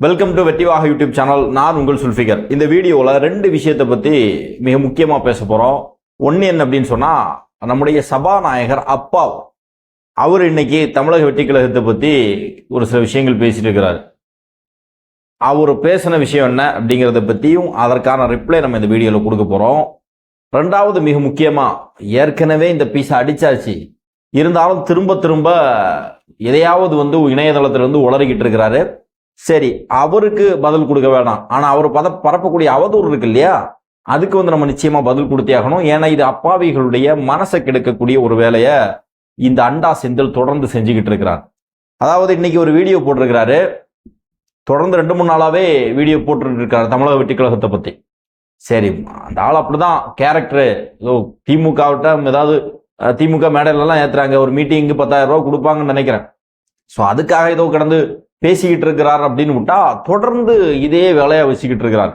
Welcome to வெட்டிவாக YouTube channel நான் உங்கள் சுல்ஃபிகர் இந்த வீடியோவில் ரெண்டு விஷயத்தை பற்றி மிக முக்கியமாக பேச போகிறோம் ஒன்று என்ன அப்படின்னு சொன்னால் நம்முடைய சபாநாயகர் அப்பா அவர் இன்னைக்கு தமிழக வெற்றி கழகத்தை பற்றி ஒரு சில விஷயங்கள் பேசிட்டு இருக்கிறார். அவர் பேசின விஷயம் என்ன அப்படிங்கிறத பற்றியும் அதற்கான ரிப்ளை நம்ம இந்த வீடியோவில் கொடுக்க போகிறோம் ரெண்டாவது மிக முக்கியமாக ஏற்கனவே இந்த பீஸை அடிச்சாச்சு. இருந்தாலும் திரும்ப திரும்ப எதையாவது வந்து இணையதளத்தில் வந்து உளறிக்கிட்டு இருக்கிறாரு. சரி அவருக்கு பதில் கொடுக்க வேணாம். ஆனால் அவர் பத பரப்பக்கூடிய அவதூறு இருக்கு இல்லையா? அதுக்கு வந்து நம்ம நிச்சயமாக பதில் கொடுத்தே ஆகணும். ஏன்னா இது அப்பாவிகளுடைய மனசை கெடுக்கக்கூடிய ஒரு வேலையை இந்த அண்டா செந்தில் தொடர்ந்து செஞ்சுக்கிட்டு இருக்கிறார். அதாவது இன்னைக்கு ஒரு வீடியோ போட்டிருக்கிறாரு. தொடர்ந்து ரெண்டு மூணு நாளாவே வீடியோ போட்டுட்டு இருக்காரு தமிழக வெற்றி கழகத்தை சரி அந்த ஆள் அப்படிதான். கேரக்டரு. ஏதோ திமுகவிட்ட ஏதாவது திமுக மேடையிலலாம் ஏற்றுறாங்க ஒரு மீட்டிங்கு பத்தாயிரம் ரூபா கொடுப்பாங்கன்னு நினைக்கிறேன். ஸோ அதுக்காக ஏதோ கடந்து பேசிக்கிட்டு இருக்கிறார் அப்படின்னு விட்டா தொடர்ந்து இதே வேலையை வச்சுக்கிட்டு இருக்கிறார்.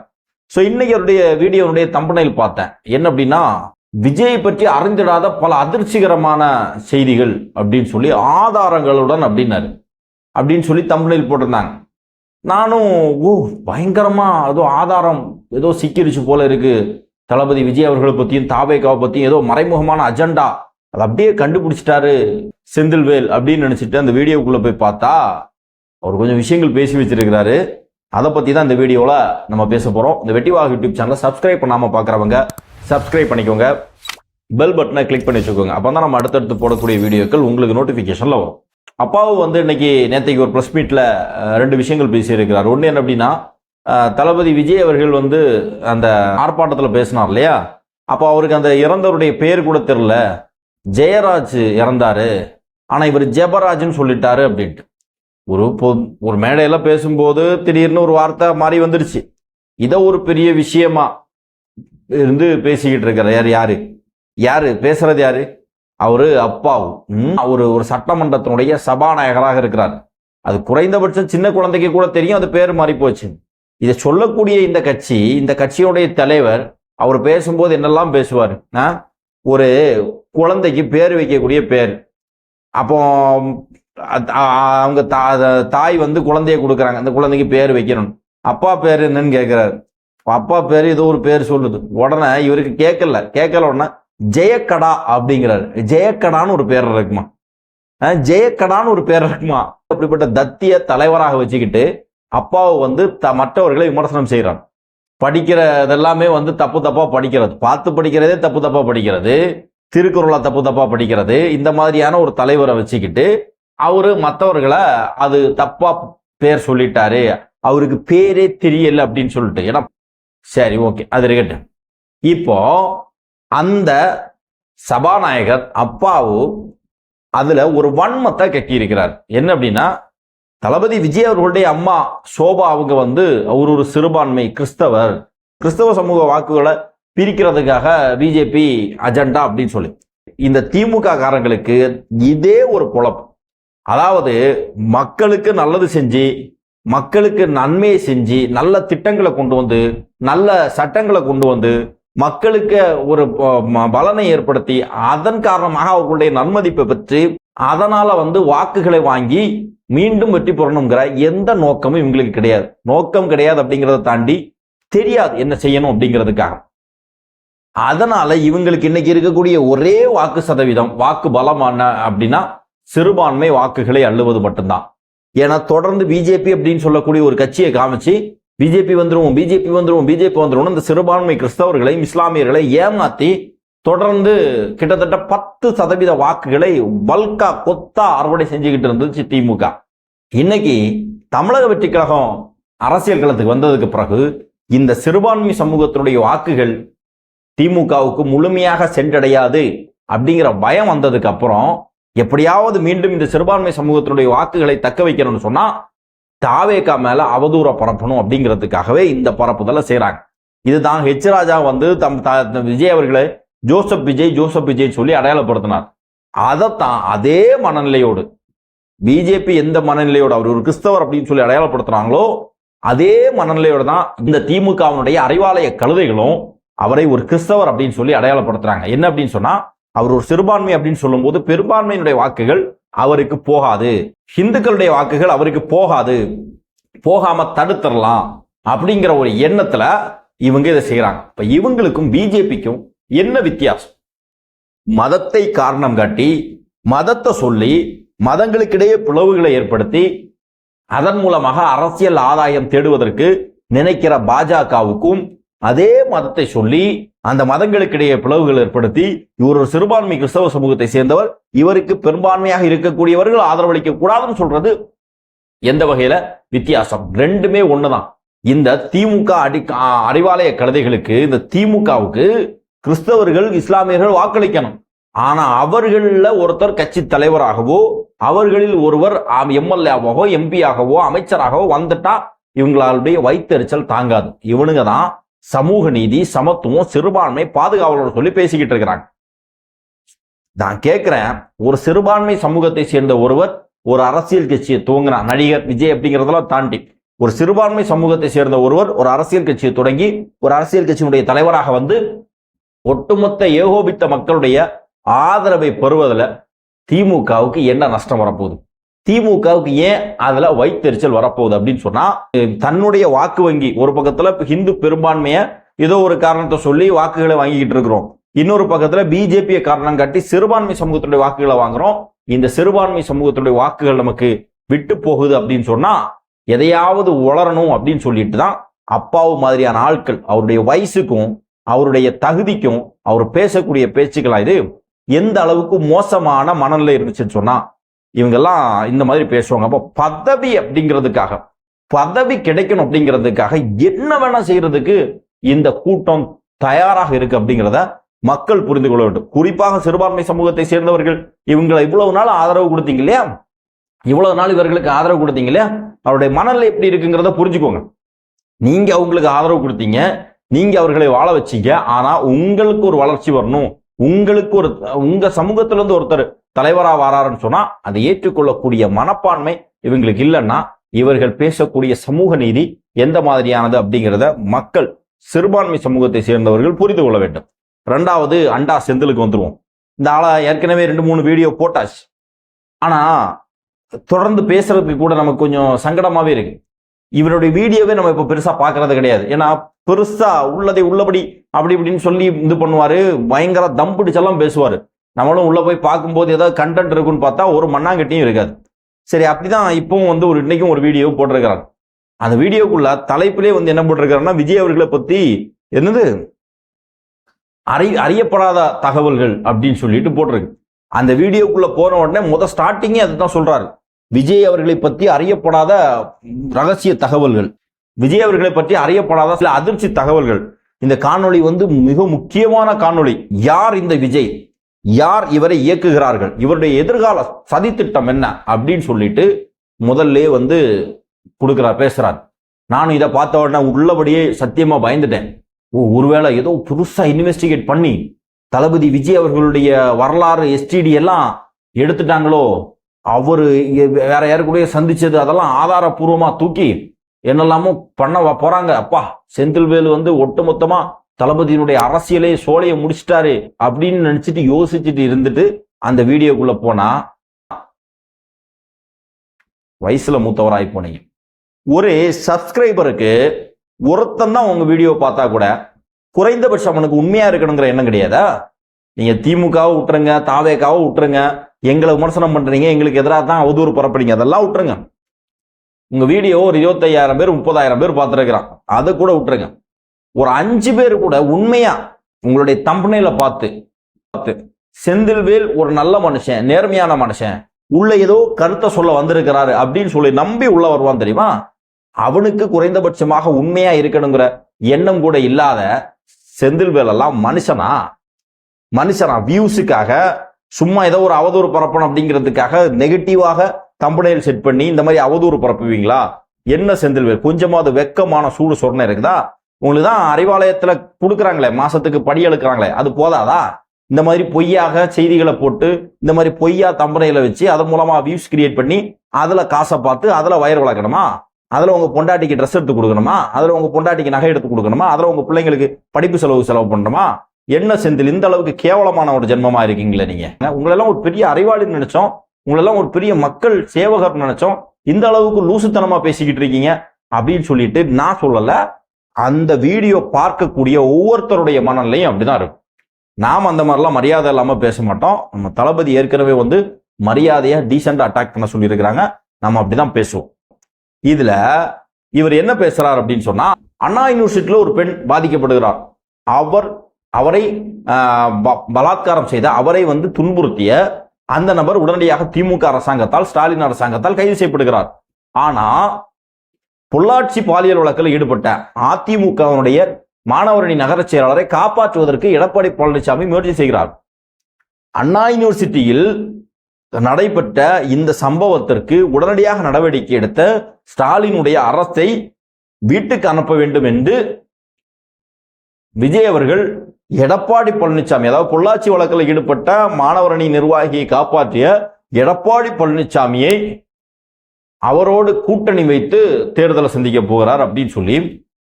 ஸோ இன்னைக்கு அவருடைய வீடியோனுடைய தம்பனையில் பார்த்தேன். என்ன அப்படின்னா விஜய் பற்றி அறிந்திடாத பல அதிர்ச்சிகரமான செய்திகள் அப்படின்னு சொல்லி ஆதாரங்களுடன் அப்படின்னாரு. அப்படின்னு சொல்லி தம்பனையில் போட்டிருந்தாங்க. நானும் ஓ பயங்கரமா ஏதோ ஆதாரம் ஏதோ சிக்கிருச்சு போல இருக்கு. தளபதி விஜய் அவர்களை பற்றியும் தாபேகாவை பற்றியும் ஏதோ மறைமுகமான அஜெண்டா. அதை அப்படியே கண்டுபிடிச்சிட்டாரு செந்தில்வேல் அப்படின்னு நினச்சிட்டு அந்த வீடியோக்குள்ளே போய் பார்த்தா அவர் கொஞ்சம் விஷயங்கள் பேசி வச்சிருக்கிறாரு. அதை பற்றி தான் இந்த வீடியோவில் நம்ம பேச போகிறோம் இந்த வெட்டிவாக யூடியூப் சேனலை சப்ஸ்கிரைப் பண்ணாமல் பார்க்குறவங்க சப்ஸ்கிரைப் பண்ணிக்கோங்க. பெல் பட்டனை கிளிக் பண்ணி வச்சுக்கோங்க. அப்போ தான் நம்ம அடுத்தடுத்து போடக்கூடிய வீடியோக்கள் உங்களுக்கு நோட்டிஃபிகேஷனில் வரும். அப்பாவும் வந்து இன்னைக்கு நேற்றைக்கு ஒரு ப்ரெஸ் மீட்டில் ரெண்டு விஷயங்கள் பேசியிருக்கிறார். ஒன்று என்ன அப்படின்னா தளபதி விஜய் அவர்கள் வந்து அந்த ஆர்ப்பாட்டத்தில் பேசினார் இல்லையா? அப்போ அவருக்கு அந்த இறந்தவருடைய பேர் கூட தெரில ஜெயராஜ் இறந்தாரு. ஆனால் இவர் ஜெபராஜ்னு சொல்லிட்டாரு அப்படின்ட்டு. ஒரு ஒரு மேடையெல்லாம் பேசும்போது திடீர்னு ஒரு வார்த்தை மாறி வந்துடுச்சு இதை ஒரு பெரிய விஷயமா இருந்து பேசிக்கிட்டு இருக்கிற யார் யாரு? யாரு? பேசுறது யாரு? அவரு அப்பாவு. ம், அவரு ஒரு சட்டமன்றத்தினுடைய சபாநாயகராக இருக்கிறார். அது குறைந்தபட்சம் சின்ன குழந்தைக்கு கூட தெரியும். அது பேர் மாறி போச்சு. இதை சொல்லக்கூடிய இந்த கட்சி இந்த கட்சியுடைய தலைவர் அவர் பேசும்போது என்னெல்லாம் பேசுவார்? ஒரு குழந்தைக்கு பேர் வைக்கக்கூடிய பேர். அப்போ அவங்க தா- தாய் வந்து குழந்தைய கொடுக்குறாங்க. அந்த குழந்தைக்கு பேர் வைக்கணும். அப்பா பேர் என்னன்னு கேட்குறாரு. அப்பா பேர் ஏதோ ஒரு பேர் சொல்லுது. உடனே இவருக்கு கேட்கல. கேட்கல உடனே ஜெயக்கடா அப்படிங்கிறாரு. ஜெயக்கடான்னு ஒரு பேர் இருக்குமா? ஜெயக்கடான்னு ஒரு பேர் இருக்குமா? அப்படிப்பட்ட தத்திய தலைவராக வச்சுக்கிட்டு அப்பாவை வந்து த மற்றவர்களை விமர்சனம் செய்கிறான் படிக்கிறதெல்லாமே வந்து தப்பு தப்பாக படிக்கிறது. பார்த்து படிக்கிறதே தப்பு தப்பாக படிக்கிறது. திருக்குறளை தப்பு தப்பாக படிக்கிறது. இந்த மாதிரியான ஒரு தலைவரை வச்சுக்கிட்டு அவரு மற்றவர்களை அது தப்பா பேர் சொல்லிட்டாரு. அவருக்கு பேரே தெரியல அப்படின்னு சொல்லிட்டு. ஏன்னா சரி ஓகே அது இருக்கட்டும். இப்போ அந்த சபாநாயகர் அப்பாவு அதுல ஒரு வன்மத்தை கட்டியிருக்கிறார். என்ன அப்படின்னா தளபதி விஜய் அவர்களுடைய அம்மா சோபா அவங்க வந்து அவர் ஒரு சிறுபான்மை கிறிஸ்தவர். கிறிஸ்தவ சமூக வாக்குகளை பிரிக்கிறதுக்காக பிஜேபி அஜெண்டா அப்படின்னு சொல்லி. இந்த திமுக காரங்களுக்கு இதே ஒரு குழப்பம். அதாவது மக்களுக்கு நல்லது செஞ்சு மக்களுக்கு நன்மையை செஞ்சு நல்ல திட்டங்களை கொண்டு வந்து நல்ல சட்டங்களை கொண்டு வந்து மக்களுக்கு ஒரு ப- பலனை ஏற்படுத்தி அதன் காரணமாக அவர்களுடைய நன்மதிப்பை பெற்று அதனால வந்து வாக்குகளை வாங்கி மீண்டும் வெற்றி பெறணுங்கிற எந்த நோக்கமும் இவங்களுக்கு கிடையாது. நோக்கம் கிடையாது அப்படிங்கிறத தாண்டி தெரியாது என்ன செய்யணும் அப்படிங்கிறதுக்காக. அதனால இவங்களுக்கு இன்னைக்கு இருக்கக்கூடிய ஒரே வாக்கு சதவீதம் வாக்கு பலமான அப்படின்னா சிறுபான்மை வாக்குகளை அள்ளுவது மட்டும்தான். ஏன்னா தொடர்ந்து பிஜேபி அப்படின்னு சொல்லக்கூடிய ஒரு கட்சியை காமிச்சு பிஜேபி வந்துருவோம் பிஜேபி வந்துருவோம் பிஜேபி வந்துருவோம் இந்த சிறுபான்மை கிறிஸ்தவர்களையும் இஸ்லாமியர்களை ஏமாத்தி தொடர்ந்து கிட்டத்தட்ட பத்து சதவீத வாக்குகளை பல்கா கொத்தா அறுவடை செஞ்சுக்கிட்டு இருந்துச்சு திமுக. இன்னைக்கு தமிழக வெற்றி கழகம் அரசியல் களத்துக்கு வந்ததுக்கு பிறகு இந்த சிறுபான்மை சமூகத்தினுடைய வாக்குகள் திமுகவுக்கு முழுமையாக சென்றடையாது அப்படிங்கிற பயம் வந்ததுக்கு அப்புறம் எப்படியாவது மீண்டும் இந்த சிறுபான்மை சமூகத்தினுடைய வாக்குகளை தக்க வைக்கணும்னு சொன்னா தாவேகா மேல அவதூற பரப்பணும் அப்படிங்கிறதுக்காகவே இந்த பரப்புதலை செய்றாங்க. இதுதான் ஹெச் ராஜா வந்து தம் த- விஜய் அவர்களை ஜோசப் விஜய் ஜோசப் விஜய் சொல்லி அடையாளப்படுத்தினார். அதைத்தான் அதே மனநிலையோடு பிஜேபி எந்த மனநிலையோடு அவர் ஒரு கிறிஸ்தவர் அப்படின்னு சொல்லி அடையாளப்படுத்துறாங்களோ அதே மனநிலையோடு தான் இந்த திமுகவினுடைய அறிவாலய கழுதைகளும் அவரை ஒரு கிறிஸ்தவர் அப்படின்னு சொல்லி அடையாளப்படுத்துறாங்க. என்ன அப்படின்னு சொன்னா அவர் ஒரு சிறுபான்மை அப்படின்னு சொல்லும்போது பெரும்பான்மையினுடைய வாக்குகள் அவருக்கு போகாது. ஹிந்துக்களுடைய வாக்குகள் அவருக்கு போகாது. போகாம தடுத்துடலாம் அப்படிங்கிற ஒரு எண்ணத்துல இவங்க இதை செய்யறாங்க இப்ப இவங்களுக்கும் பிஜேபிக்கும் என்ன வித்தியாசம்? மதத்தை காரணம் காட்டி மதத்தை சொல்லி மதங்களுக்கிடையே பிளவுகளை ஏற்படுத்தி அதன் மூலமாக அரசியல் ஆதாயம் தேடுவதற்கு நினைக்கிற பாஜகவுக்கும் அதே மதத்தை சொல்லி அந்த மதங்களுக்கிடையே பிளவுகள் ஏற்படுத்தி இவர் ஒரு சிறுபான்மை கிறிஸ்தவ சமூகத்தை சேர்ந்தவர். இவருக்கு பெரும்பான்மையாக இருக்கக்கூடியவர்கள் ஆதரவளிக்க கூடாதுன்னு சொல்றது எந்த வகையில? வித்தியாசம். ரெண்டுமே ஒண்ணுதான். இந்த திமுக அடி அறிவாலய கழுதைகளுக்கு இந்த திமுகவுக்கு கிறிஸ்தவர்கள் இஸ்லாமியர்கள் வாக்களிக்கணும். ஆனா அவர்களில் ஒருத்தர் கட்சி தலைவராகவோ அவர்களில் ஒருவர் எம்எல்ஏவாகவோ எம்பியாகவோ அமைச்சராகவோ வந்துட்டா இவங்களுடைய வைத்தெரிச்சல் தாங்காது. இவனுங்க தான் சமூக நீதி சமத்துவம் சிறுபான்மை பாதுகாவலர் சொல்லி பேசிக்கிட்டு இருக்கிறாங்க. நான் கேட்கிறேன் ஒரு சிறுபான்மை சமூகத்தை சேர்ந்த ஒருவர் ஒரு அரசியல் கட்சியை துவங்கினார். நடிகர் விஜய் அப்படிங்கிறதெல்லாம் தாண்டி ஒரு சிறுபான்மை சமூகத்தை சேர்ந்த ஒருவர் ஒரு அரசியல் கட்சியை தொடங்கி ஒரு அரசியல் கட்சியினுடைய தலைவராக வந்து ஒட்டுமொத்த ஏகோபித்த மக்களுடைய ஆதரவை பெறுவதில் திமுகவுக்கு என்ன நஷ்டம் வரப்போகுது? திமுகவுக்கு ஏன் அதுல வைத்தெரிச்சல் வரப்போகுது அப்படின்னு சொன்னா தன்னுடைய வாக்கு வங்கி ஒரு பக்கத்துல ஹிந்து பெரும்பான்மையை ஏதோ ஒரு காரணத்தை சொல்லி வாக்குகளை வாங்கிக்கிட்டு இருக்கிறோம். இன்னொரு பக்கத்துல பிஜேபியை காரணம் காட்டி சிறுபான்மை சமூகத்துடைய வாக்குகளை வாங்குறோம். இந்த சிறுபான்மை சமூகத்துடைய வாக்குகள் நமக்கு விட்டு போகுது அப்படின்னு சொன்னா எதையாவது உளரணும் அப்படின்னு சொல்லிட்டு தான் அப்பாவு மாதிரியான ஆட்கள் அவருடைய வயசுக்கும் அவருடைய தகுதிக்கும் அவர் பேசக்கூடிய பேச்சுக்களா இது? எந்த அளவுக்கு மோசமான மனநிலை இருந்துச்சுன்னு சொன்னா இவங்கெல்லாம் இந்த மாதிரி பேசுவாங்க. அப்போ பதவி அப்படிங்கிறதுக்காக பதவி கிடைக்கணும் அப்படிங்கிறதுக்காக என்ன வேணா செய்யறதுக்கு இந்த கூட்டம் தயாராக இருக்கு அப்படிங்கிறத மக்கள் புரிந்து கொள்ள வேண்டும். குறிப்பாக சிறுபான்மை சமூகத்தை சேர்ந்தவர்கள் இவங்களை இவ்வளவு நாள் ஆதரவு கொடுத்தீங்க இல்லையா? இவ்வளவு நாள் இவர்களுக்கு ஆதரவு கொடுத்தீங்க இல்லையா? அவருடைய மனநிலை எப்படி இருக்குங்கிறத புரிஞ்சுக்கோங்க. நீங்க அவங்களுக்கு ஆதரவு கொடுத்தீங்க நீங்க அவர்களை வாழ வச்சீங்க ஆனா உங்களுக்கு ஒரு வளர்ச்சி வரணும். உங்களுக்கு ஒரு உங்க சமூகத்துல இருந்து ஒருத்தர் தலைவராக வராருன்னு சொன்னா அதை ஏற்றுக்கொள்ளக்கூடிய மனப்பான்மை இவங்களுக்கு இல்லைன்னா இவர்கள் பேசக்கூடிய சமூக நீதி எந்த மாதிரியானது அப்படிங்கிறத மக்கள் சிறுபான்மை சமூகத்தை சேர்ந்தவர்கள் புரிந்து கொள்ள வேண்டும். ரெண்டாவது அண்டா செந்திலுக்கு வந்துடுவோம் இந்த ஆளை ஏற்கனவே ரெண்டு மூணு வீடியோ போட்டாச்சு. ஆனா தொடர்ந்து பேசுறதுக்கு கூட நமக்கு கொஞ்சம் சங்கடமாவே இருக்கு. இவருடைய வீடியோவே நம்ம இப்ப பெருசா பார்க்கறது கிடையாது. ஏன்னா பெருசா உள்ளதை உள்ளபடி அப்படி இப்படின்னு சொல்லி இது பண்ணுவாரு. பயங்கர தம் பிடிச்செல்லாம் பேசுவாரு. நம்மளும் உள்ளே போய் பார்க்கும்போது ஏதாவது கண்டென்ட் இருக்குன்னு பார்த்தா ஒரு மண்ணாங்கட்டியும் இருக்காது. சரி அப்படிதான் இப்போவும் வந்து ஒரு இன்னைக்கும் ஒரு வீடியோ போட்டிருக்கிறாங்க அந்த வீடியோக்குள்ள தலைப்பிலே வந்து என்ன போட்டிருக்காருன்னா விஜய் அவர்களை பத்தி என்னது? அறி அறியப்படாத தகவல்கள் அப்படின்னு சொல்லிட்டு போட்டிருக்கு. அந்த வீடியோக்குள்ள போன உடனே முத ஸ்டார்டிங்கே அதுதான் சொல்றாரு. விஜய் அவர்களை பற்றி அறியப்படாத ரகசிய தகவல்கள். விஜய் அவர்களை பற்றி அறியப்படாத சில அதிர்ச்சி தகவல்கள். இந்த காணொளி வந்து மிக முக்கியமான காணொளி. யார் இந்த விஜய்? யார் இவரை இயக்குகிறார்கள்? இவருடைய எதிர்கால சதித்திட்டம் என்ன? அப்படின்னு சொல்லிட்டு முதல்ல வந்து கொடுக்குறார் பேசுறார். நானும் இதை பார்த்த உடனே உள்ளபடியே சத்தியமா பயந்துட்டேன். ஓ ஒருவேளை ஏதோ புதுசா இன்வெஸ்டிகேட் பண்ணி தளபதி விஜய் அவர்களுடைய வரலாறு எஸ்டிடி எல்லாம் எடுத்துட்டாங்களோ? அவரு வேற யாரு கூட சந்திச்சது அதெல்லாம் ஆதாரபூர்வமா தூக்கி என்னெல்லாமோ பண்ண வ- போறாங்க. அப்பா செந்தில்வேல் வந்து ஒட்டுமொத்தமா தளபதியினுடைய அரசியலே சோலையை முடிச்சிட்டாரு அப்படின்னு நினைச்சிட்டு யோசிச்சுட்டு இருந்துட்டு அந்த வீடியோக்குள்ள போனா வயசுல மூத்தவராய் போனீங்க. ஒரு சப்ஸ்கிரைபருக்கு ஒருத்தன் தான் உங்க வீடியோ பார்த்தா கூட குறைந்தபட்சம் அவனுக்கு உண்மையா இருக்கணுங்கிற எண்ணம் கிடையாதா? நீங்க திமுகவை விட்டுருங்க தாவேக்காவை விட்டுருங்க எங்களை விமர்சனம் பண்றீங்க எங்களுக்கு எதிராக தான் அவதூறு பரப்புறீங்க அதெல்லாம் விட்டுருங்க. உங்க வீடியோ ஒரு இருபத்தையாயிரம் பேர் முப்பதாயிரம் பேர் பார்த்துருக்கிறான். அதை கூட விட்டுருங்க. ஒரு அஞ்சு பேர் கூட உண்மையா உங்களுடைய தம்பனையில பார்த்து பார்த்து செந்தில்வேல் ஒரு நல்ல மனுஷன் நேர்மையான மனுஷன் உள்ள ஏதோ கருத்தை சொல்ல வந்திருக்கிறாரு அப்படின்னு சொல்லி நம்பி உள்ள வருவான் தெரியுமா? அவனுக்கு குறைந்தபட்சமாக உண்மையா இருக்கணுங்கிற எண்ணம் கூட இல்லாத செந்தில்வேல் எல்லாம் மனுஷனா? மனுஷனா வியூஸுக்காக சும்மா ஏதோ ஒரு அவதூறு பரப்பணும் அப்படிங்கிறதுக்காக நெகட்டிவாக தம்பனையில் செட் பண்ணி இந்த மாதிரி அவதூறு பரப்புவீங்களா? என்ன செந்தில்வேல்? கொஞ்சமாவது வெக்கமான சூடு சொன்ன இருக்குதா? உங்களுக்கு தான் அறிவாலயத்தில் கொடுக்குறாங்களே மாசத்துக்கு படி எடுக்கிறாங்களே அது போதாதா? இந்த மாதிரி பொய்யாக செய்திகளை போட்டு இந்த மாதிரி பொய்யா தம்பனையில வச்சு அதன் மூலமா வியூஸ் கிரியேட் பண்ணி அதுல காசை பார்த்து அதுல வயர் வளர்க்கணுமா? அதுல உங்க பொண்டாட்டிக்கு ட்ரெஸ் எடுத்து கொடுக்கணுமா? அதுல உங்க பொண்டாட்டிக்கு நகை எடுத்து கொடுக்கணுமா? அதுல உங்க பிள்ளைங்களுக்கு படிப்பு செலவு செலவு பண்ணணுமா? என்ன செந்தில் இந்த அளவுக்கு கேவலமான ஒரு ஜென்மமா இருக்கீங்களே நீங்க? உங்களெல்லாம் ஒரு பெரிய அறிவாளின்னு நினைச்சோம். உங்களெல்லாம் ஒரு பெரிய மக்கள் சேவகர் நினைச்சோம். இந்த அளவுக்கு லூசுத்தனமா பேசிக்கிட்டு இருக்கீங்க அப்படின்னு சொல்லிட்டு நான் சொல்லல. அந்த வீடியோ பார்க்கக்கூடிய ஒவ்வொருத்தருடைய மனநிலையும் அப்படிதான் இருக்கும். நாம் அந்த மாதிரிலாம் மரியாதை இல்லாமல் பேச மாட்டோம். நம்ம தளபதி ஏற்கனவே வந்து மரியாதையாக டீசெண்டாக அட்டாக் பண்ண சொல்லியிருக்கிறாங்க. நம்ம அப்படிதான் பேசுவோம். இதில் இவர் என்ன பேசுகிறார் அப்படின்னு சொன்னால் அண்ணா யூனிவர்சிட்டியில ஒரு பெண் பாதிக்கப்படுகிறார். அவர் அவரை ஆஹ், ப- பலாத்காரம் செய்த அவரை வந்து துன்புறுத்திய அந்த நபர் உடனடியாக திமுக அரசாங்கத்தால் ஸ்டாலின் அரசாங்கத்தால் கைது செய்யப்படுகிறார். ஆனால் பொள்ளாச்சி பாலியல் வழக்கில் ஈடுபட்ட அதிமுகவினுடைய மாணவரணி நகர செயலாளரை காப்பாற்றுவதற்கு எடப்பாடி பழனிசாமி முயற்சி செய்கிறார். அண்ணா யூனிவர்சிட்டியில் நடைபெற்ற இந்த சம்பவத்திற்கு உடனடியாக நடவடிக்கை எடுத்த ஸ்டாலினுடைய அரசை வீட்டுக்கு அனுப்ப வேண்டும் என்று விஜய் அவர்கள் எடப்பாடி பழனிசாமி அதாவது பொள்ளாச்சி வழக்கில் ஈடுபட்ட மாணவரணி நிர்வாகியை காப்பாற்றிய எடப்பாடி பழனிசாமியை அவரோடு கூட்டணி வைத்து தேர்தலை சந்திக்க போகிறார் அப்படின்னு சொல்லி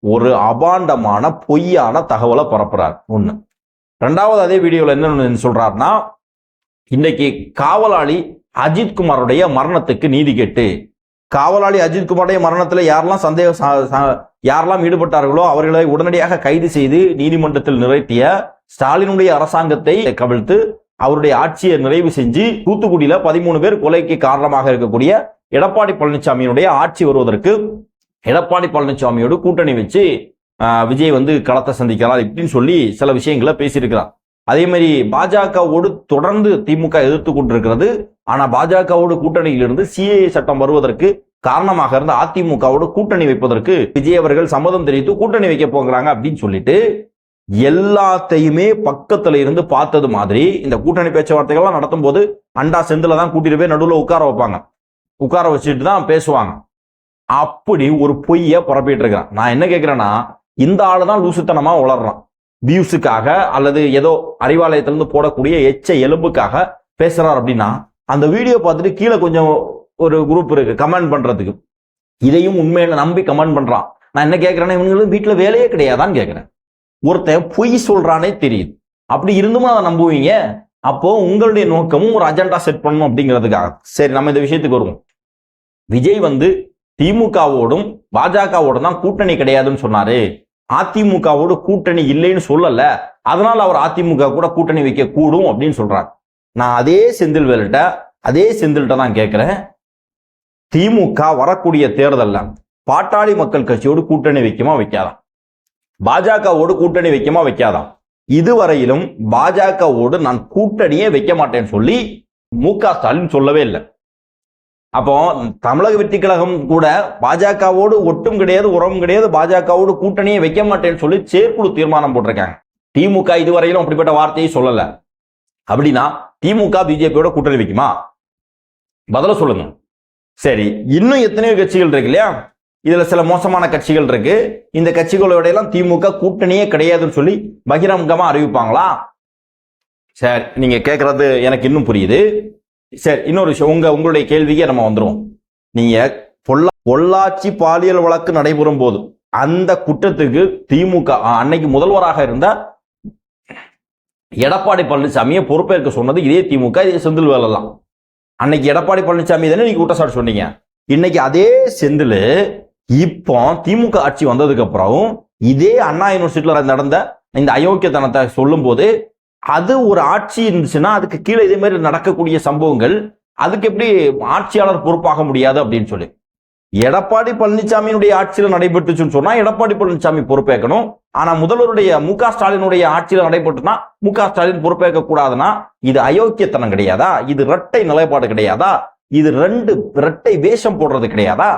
ஒரு அபாண்டமான பொய்யான தகவலை பரப்புறார். ஒன்று ரெண்டாவது அதே வீடியோவில் என்ன சொல்றாருன்னா இன்னைக்கு காவலாளி அஜித்குமாருடைய மரணத்துக்கு நீதி கேட்டு காவலாளி அஜித்குமாருடைய மரணத்தில் யாரெல்லாம் சந்தேக யாரெல்லாம் ஈடுபட்டார்களோ அவர்களை உடனடியாக கைது செய்து நீதிமன்றத்தில் நிறைத்திய ஸ்டாலினுடைய அரசாங்கத்தை கவிழ்த்து அவருடைய ஆட்சியை நிறைவு செஞ்சு தூத்துக்குடியில பதிமூணு பேர் கொலைக்கு காரணமாக இருக்கக்கூடிய எடப்பாடி பழனிசாமியினுடைய ஆட்சி வருவதற்கு எடப்பாடி பழனிசாமியோடு கூட்டணி வச்சு விஜய் வந்து களத்தை சந்திக்கிறார் இப்படின்னு சொல்லி சில விஷயங்களை பேசியிருக்கிறார். அதே மாதிரி பாஜகவோடு தொடர்ந்து திமுக எதிர்த்து கொண்டிருக்கிறது. ஆனா பாஜகவோடு கூட்டணியிலிருந்து சிஏஏ சட்டம் வருவதற்கு காரணமாக இருந்த அதிமுகவோடு கூட்டணி வைப்பதற்கு விஜய் அவர்கள் சம்மதம் தெரிவித்து கூட்டணி வைக்க போகிறாங்க அப்படின்னு சொல்லிட்டு எல்லாத்தையுமே பக்கத்துல இருந்து பார்த்தது மாதிரி இந்த கூட்டணி பேச்சுவார்த்தைகள்லாம் நடத்தும் போது அண்டா செந்தில தான் கூட்டிட்டு போய் நடுவில் உட்கார வைப்பாங்க. உட்கார வச்சுட்டு தான் பேசுவாங்க. அப்படி ஒரு பொய்ய பரப்பிட்டு இருக்கிறான். நான் என்ன கேட்கிறேன்னா இந்த ஆளு தான் லூசுத்தனமா வளர்றான் வியூஸுக்காக அல்லது ஏதோ அறிவாலயத்திலிருந்து போடக்கூடிய எச்ச எலும்புக்காக பேசுறார் அப்படின்னா அந்த வீடியோ பார்த்துட்டு கீழே கொஞ்சம் ஒரு குரூப் இருக்கு கமெண்ட் பண்றதுக்கு. இதையும் உண்மையில நம்பி கமெண்ட் பண்றான். நான் என்ன கேட்கிறேன்னா இவங்களும் வீட்டில் வேலையே கிடையாதான்னு கேட்கிறேன் ஒருத்தன் பொய் சொல்றானே தெரியுது. அப்படி இருந்தும் அதை நம்புவீங்க. அப்போ உங்களுடைய நோக்கமும் ஒரு அஜெண்டா செட் பண்ணணும் அப்படிங்கிறதுக்காக. சரி நம்ம இந்த விஷயத்துக்கு வருவோம். விஜய் வந்து திமுகவோடும் பாஜகவோடும் தான் கூட்டணி கிடையாதுன்னு சொன்னாரு. அதிமுகவோட கூட்டணி இல்லைன்னு சொல்லல. அதனால அவர் அதிமுக கூட கூட்டணி வைக்க கூடும் அப்படின்னு சொல்றாரு. நான் அதே செந்தில் வேலிட்ட அதே செந்தில்கிட்ட தான் கேட்கிறேன் திமுக வரக்கூடிய தேர்தல்ல பாட்டாளி மக்கள் கட்சியோடு கூட்டணி வைக்குமா வைக்காதான் பாஜகவோடு கூட்டணி வைக்குமா? வைக்காதான் இதுவரையிலும் பாஜகவோடு நான் கூட்டணியே வைக்க மாட்டேன்னு சொல்லி மு க ஸ்டாலின் சொல்லவே இல்லை. அப்போ தமிழக வெற்றி கழகம் கூட பாஜகவோடு ஒட்டும் கிடையாது உறவும் கிடையாது பாஜகவோடு கூட்டணியே வைக்க மாட்டேன்னு சொல்லி செயற்குழு தீர்மானம் போட்டிருக்காங்க. திமுக இதுவரையிலும் அப்படிப்பட்ட வார்த்தையை சொல்லல. அப்படின்னா திமுக பிஜேபியோட கூட்டணி வைக்குமா? பதில சொல்லுங்க. சரி இன்னும் எத்தனையோ கட்சிகள் இருக்கு இல்லையா? இதுல சில மோசமான கட்சிகள் இருக்கு. இந்த கட்சிகளோட எல்லாம் திமுக கூட்டணியே கிடையாதுன்னு சொல்லி பகிரங்கமா அறிவிப்பாங்களா? சரி நீங்க கேட்கறது எனக்கு இன்னும் புரியுது. சரி இன்னொரு விஷயம் உங்க உங்களுடைய கேள்விக்கே நம்ம வந்துருவோம். நீங்க பொள்ளா பொள்ளாச்சி பாலியல் வழக்கு நடைபெறும் போது அந்த குற்றத்துக்கு திமுக அன்னைக்கு முதல்வராக இருந்த எடப்பாடி பழனிசாமியை பொறுப்பேற்க சொன்னது இதே திமுக இதே செந்தில் வேலைலாம் அன்னைக்கு எடப்பாடி பழனிசாமி தானே நீங்க குற்றச்சாட்டு சொன்னீங்க. இன்னைக்கு அதே செந்தில் இப்போ திமுக ஆட்சி வந்ததுக்கு அப்புறம் இதே அண்ணா யூனிவர்சிட்டியில் நடந்த இந்த அயோக்கியத்தனத்தை சொல்லும்போது அது ஒரு ஆட்சி இருந்துச்சுன்னா அதுக்கு கீழே இதே மாதிரி நடக்கக்கூடிய சம்பவங்கள் அதுக்கு எப்படி ஆட்சியாளர் பொறுப்பாக முடியாது அப்படின்னு சொல்லி. எடப்பாடி பழனிசாமியினுடைய ஆட்சியில் நடைபெற்றுச்சுன்னு சொன்னா எடப்பாடி பழனிசாமி பொறுப்பேற்கணும். ஆனா முதல்வருடைய மு க ஸ்டாலினுடைய ஆட்சியில் நடைபெற்றுனா மு க ஸ்டாலின் பொறுப்பேற்க கூடாதுன்னா இது அயோக்கியத்தனம் கிடையாதா? இது இரட்டை நிலைப்பாடு கிடையாதா? இது ரெண்டு இரட்டை வேஷம் போடுறது கிடையாதா?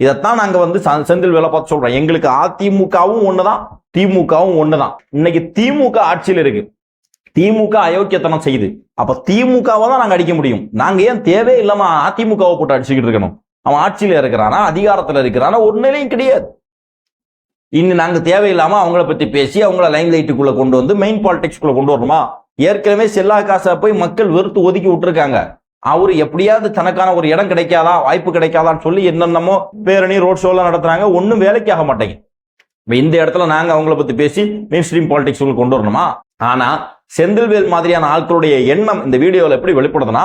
இதைத்தான் நாங்க வந்து ச- செந்தில் வேலை பார்த்து சொல்றோம். எங்களுக்கு அதிமுகவும் ஒண்ணுதான் திமுகவும் ஒண்ணுதான். இன்னைக்கு திமுக ஆட்சியில் இருக்கு. திமுக அயோக்கியத்தனம் செய்யுது. அப்ப திமுகவை தான் நாங்க அடிக்க முடியும். நாங்க ஏன் தேவை இல்லாம அதிமுகவை போட்டு அடிச்சுக்கிட்டு இருக்கணும்? அவன் ஆட்சியில இருக்கிறானா அதிகாரத்துல இருக்கிறானா ஒரு நிலையும் கிடையாது. இன்னும் நாங்க தேவையில்லாம அவங்கள பத்தி பேசி அவங்கள லைன் லைட்டுக்குள்ள கொண்டு வந்து மெயின் பாலிடிக்ஸ்குள்ள கொண்டு வரணுமா? ஏற்கனவே செல்லா காசை போய் மக்கள் வெறுத்து ஒதுக்கி விட்டுருக்காங்க. அவர் எப்படியாவது தனக்கான ஒரு இடம் கிடைக்காதா வாய்ப்பு கிடைக்காதான்னு சொல்லி என்னென்னமோ பேரணி ரோட் ஷோ எல்லாம் நடத்துறாங்க. ஒன்றும் வேலைக்கு ஆக மாட்டேங்க. இந்த இடத்துல நாங்க அவங்கள பத்தி பேசி மெயின் ஸ்ட்ரீம் பாலிடிக்ஸ் கொண்டு வரணுமா? ஆனா செந்தில்வேல் மாதிரியான ஆட்களுடைய எண்ணம் இந்த வீடியோவில் எப்படி வெளிப்படுதுன்னா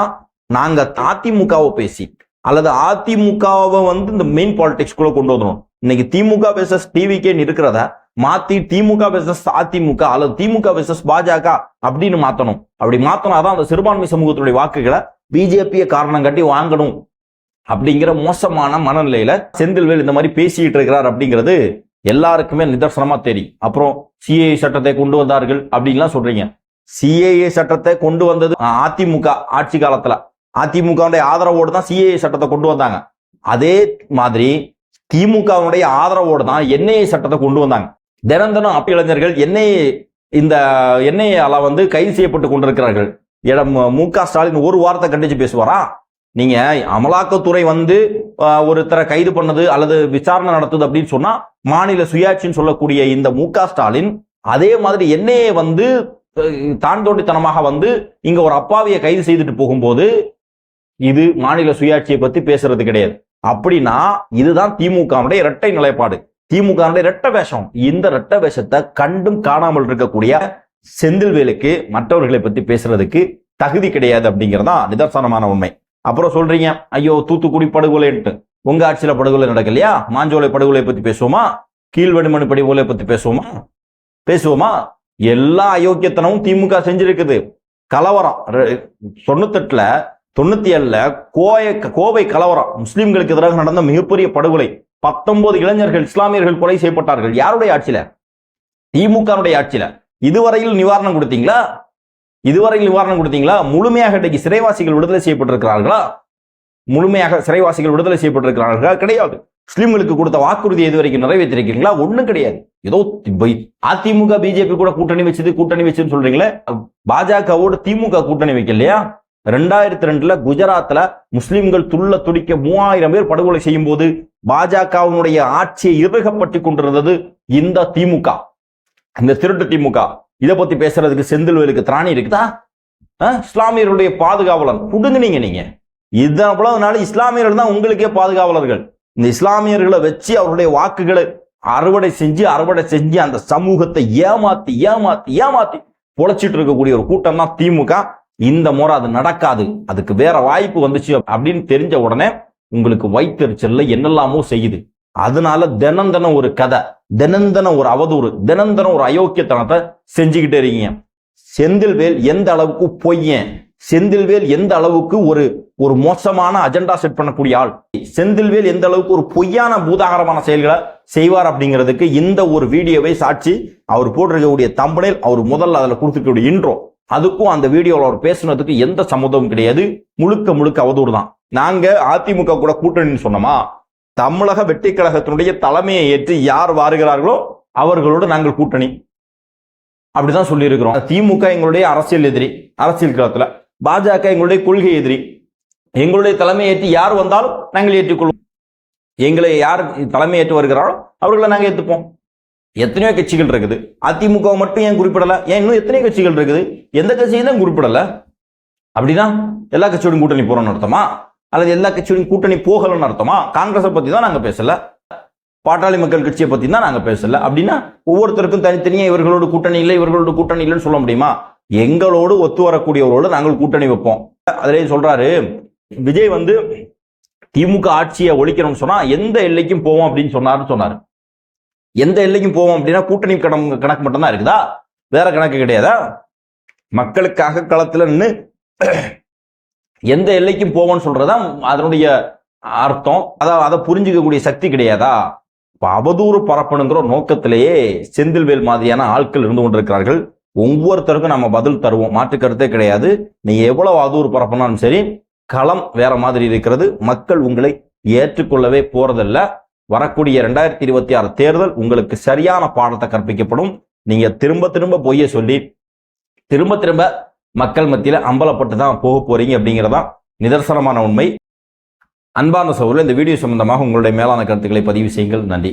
நாங்க அதிமுகவை பேசி அல்லது அதிமுகவை வந்து இந்த மெயின் பாலிடிக்ஸ்குள்ளே கொண்டு வரணும். இன்னைக்கு திமுக பேசஸ் டிவிகேன்னு இருக்கிறத மாத்தி திமுக வெர்சஸ் அதிமுக அல்லது திமுக வெர்சஸ் பாஜக அப்படின்னு மாத்தணும். அப்படி மாத்தினாதான் அந்த சிறுபான்மை சமூகத்துடைய வாக்குகளை பிஜேபியை காரணம் காட்டி வாங்கணும் அப்படிங்கிற மோசமான மனநிலையில செந்தில்வேல் இந்த மாதிரி பேசிட்டு இருக்கிறார் அப்படிங்கிறது எல்லாருக்குமே நிதர்சனமா தெரியும். அப்புறம் சிஏஏ சட்டத்தை கொண்டு வந்தார்கள் அப்படின்லாம் சொல்றீங்க. சிஏஏ சட்டத்தை கொண்டு வந்தது அதிமுக ஆட்சி காலத்துல. அதிமுகவுடைய ஆதரவோடு தான் சிஏஏ சட்டத்தை கொண்டு வந்தாங்க. அதே மாதிரி திமுகவுடைய ஆதரவோடு தான் என்ஐஏ சட்டத்தை கொண்டு வந்தாங்க. தினம் தினம் அப்ப இளைஞர்கள் என்ஐஏ இந்த என்ஐஏல வந்து கைது செய்யப்பட்டு கொண்டிருக்கிறார்கள். இடம் மு க ஸ்டாலின் ஒரு வாரத்தை கண்டிச்சு பேசுவாரா? நீங்க அமலாக்கத்துறை வந்து ஒருத்தரை கைது பண்ணது அல்லது விசாரணை நடத்துது அப்படின்னு சொன்னா மாநில சுயாட்சின்னு சொல்லக்கூடிய இந்த மு க ஸ்டாலின் அதே மாதிரி என்னையே வந்து தான் தோண்டித்தனமாக வந்து இங்க ஒரு அப்பாவியை கைது செய்துட்டு போகும்போது இது மாநில சுயாட்சியை பத்தி பேசுறது கிடையாது. அப்படின்னா இதுதான் திமுகவுடைய இரட்டை நிலைப்பாடு. திமுகவுடைய இரட்டை வேஷம். இந்த இரட்டை வேஷத்தை கண்டும் காணாமல் இருக்கக்கூடிய செந்தில்வேலுக்கு மற்றவர்களை பத்தி பேசுறதுக்கு தகுதி கிடையாது அப்படிங்கறதா நிதர்சனமான உண்மை. அப்புறம் சொல்றீங்க ஐயோ தூத்துக்குடி படுகொலைன்ட்டு. உங்க ஆட்சியில படுகொலை நடக்கலையா? மாஞ்சோலை படுகொலை பத்தி பேசுவோமா? கீழ்வெடுமனு படுகொலை பத்தி பேசுவோமா? பேசுவோமா? எல்லா அயோக்கியத்தனமும் திமுக செஞ்சிருக்குது. கலவரம். தொண்ணூத்தெட்டுல தொண்ணூத்தி ஏழுல கோய கோவை கலவரம். முஸ்லிம்களுக்கு எதிராக நடந்த மிகப்பெரிய படுகொலை. பத்தொன்பது இளைஞர்கள் இஸ்லாமியர்கள் கொலை செய்யப்பட்டார்கள். யாருடைய ஆட்சியில? திமுகனுடைய ஆட்சியில. இதுவரையில் நிவாரணம் கொடுத்தீங்களா? இதுவரையில் நிவாரணம் கொடுத்தீங்களா? முழுமையாக இன்றைக்கு சிறைவாசிகள் விடுதலை செய்யப்பட்டிருக்கிறார்களா? முழுமையாக சிறைவாசிகள் விடுதலை செய்யப்பட்டிருக்கிறார்களா? கிடையாது. முஸ்லிம்களுக்கு கொடுத்த வாக்குறுதி இது வரைக்கும் நிறைவேற்றிருக்கீங்களா ஒண்ணும் கிடையாது. ஏதோ அதிமுக பிஜேபி கூட கூட்டணி வச்சது கூட்டணி வச்சுன்னு சொல்றீங்களே? பாஜகவோட திமுக கூட்டணி வைக்கலையா? ரெண்டாயிரத்தி ரெண்டுல குஜராத்ல முஸ்லிம்கள் துள்ள துடிக்க மூவாயிரம் பேர் படுகொலை செய்யும் போது பாஜகவினுடைய ஆட்சியை இறுகப்பட்டு கொண்டிருந்தது இந்த திமுக. இந்த திருட்டு திமுக. இதை பத்தி பேசுறதுக்கு செந்தில்வேலுக்கு திராணி இருக்குதா? அஹ், இஸ்லாமியர்களுடைய பாதுகாவலன். புடுங்குனீங்க நீங்க இதன் அவ்வளவுனால இஸ்லாமியர்கள் தான் உங்களுக்கே பாதுகாவலர்கள். இந்த இஸ்லாமியர்களை வச்சு அவருடைய வாக்குகளை அறுவடை செஞ்சு அறுவடை செஞ்சு அந்த சமூகத்தை ஏமாத்தி ஏமாத்தி ஏமாத்தி பொழைச்சிட்டு இருக்கக்கூடிய ஒரு கூட்டம் தான் திமுக. இந்த முறை அது நடக்காது. அதுக்கு வேற வாய்ப்பு வந்துச்சு அப்படின்னு தெரிஞ்ச உடனே உங்களுக்கு வைத்தறிச்சல்ல என்னெல்லாமோ செய்யுது. அதனால தினம் தினம் ஒரு கதை தினம் தினம் ஒரு அவதூறு தினந்தனம் ஒரு அயோக்கியத்தனத்தை செஞ்சுக்கிட்டே இருக்கீங்க. செந்தில்வேல் எந்த அளவுக்கு பொய்யன் செந்தில்வேல் எந்த அளவுக்கு ஒரு ஒரு மோசமான அஜெண்டா செட் பண்ணக்கூடிய ஆள் செந்தில்வேல் எந்த அளவுக்கு ஒரு பொய்யான பூதாகரமான செயல்களை செய்வார் அப்படிங்கிறதுக்கு இந்த ஒரு வீடியோவை சாட்சி அவர் போட்டிருக்கக்கூடிய தம்பனில் அவர் முதல்ல அதில் கொடுத்துருக்கக்கூடிய இன்ட்ரோ அதுக்கும் அந்த வீடியோவில் அவர் பேசுனதுக்கு எந்த சம்மதமும் கிடையாது. முழுக்க முழுக்க அவதூறு தான். நாங்கள் அதிமுக கூட கூட்டணின்னு சொன்னோமா? தமிழக வெற்றி கழகத்தினுடைய தலைமையை ஏற்று யார் வாருகிறார்களோ அவர்களோடு நாங்கள் கூட்டணி. அப்படிதான் சொல்லியிருக்கிறோம். திமுக எங்களுடைய அரசியல் எதிரி அரசியல் களத்துல. பாஜக எங்களுடைய கொள்கை எதிரி. எங்களுடைய தலைமை ஏற்றி யார் வந்தாலும் நாங்கள் ஏற்றுக்கொள்வோம். எங்களை யார் தலைமை ஏற்று வருகிறாரோ அவர்களை நாங்கள் ஏற்றுப்போம் எத்தனையோ கட்சிகள் இருக்குது. அதிமுக மட்டும் ஏன் குறிப்பிடல? ஏன் இன்னும் எத்தனையோ கட்சிகள் இருக்குது? எந்த கட்சியும் தான் குறிப்பிடல? அப்படிதான் எல்லா கட்சியோடும் கூட்டணி போகிறோம்னு அர்த்தமா? அல்லது எல்லா கட்சியும் கூட்டணி போகலன்னு அர்த்தமா? காங்கிரஸை பத்தி தான் நாங்க பேசல. பாட்டாளி மக்கள் கட்சியை பத்தி தான் நாங்க பேசல. அப்படின்னா ஒவ்வொருத்தருக்கும் தனித்தனியா இவர்களோட கூட்டணி இல்லை இவர்களோட கூட்டணி இல்லைன்னு சொல்ல முடியுமா? எங்களோடு ஒத்து வரக்கூடியவரோடு நாங்கள் கூட்டணி வைப்போம். அதிலே சொல்றாரு விஜய் வந்து திமுக ஆட்சியை ஒழிக்கணும்னு சொன்னா எந்த எல்லைக்கும் போவோம் அப்படின்னு சொன்னாருன்னு சொன்னாரு. எந்த எல்லைக்கும் போவோம் அப்படின்னா கூட்டணி கணக்கு கணக்கு மட்டும்தான் இருக்குதா? வேற கணக்கு கிடையாதா? மக்களுக்காக களத்துல நின்று எந்த எல்லைக்கும் போவோம்னு சொல்றதா அதனுடைய அர்த்தம். அதாவது அதை புரிஞ்சுக்கக்கூடிய சக்தி கிடையாதா? அவதூறு பரப்பணுங்கிற நோக்கத்திலேயே செந்தில்வேல் மாதிரியான ஆட்கள் இருந்து கொண்டிருக்கிறார்கள். ஒவ்வொருத்தருக்கும் நம்ம பதில் தருவோம். மாற்று கருத்தே கிடையாது. நீ எவ்வளவு அவதூறு பரப்பினாலும் சரி களம் வேற மாதிரி இருக்கிறது. மக்கள் உங்களை ஏற்றுக்கொள்ளவே போறதில்ல. வரக்கூடிய ரெண்டாயிரத்தி இருபத்தி ஆறு தேர்தல் உங்களுக்கு சரியான பாடத்தை கற்பிக்கப்படும். நீங்க திரும்ப திரும்ப பொய்ய சொல்லி திரும்ப திரும்ப மக்கள் மத்தியில் அம்பலப்பட்டு தான் போக போறீங்க அப்படிங்கிறதான் நிதர்சனமான உண்மை. அன்பான சகோதரர் இந்த வீடியோ சம்பந்தமாக உங்களுடைய மேலான கருத்துக்களை பதிவு செய்யுங்கள். நன்றி.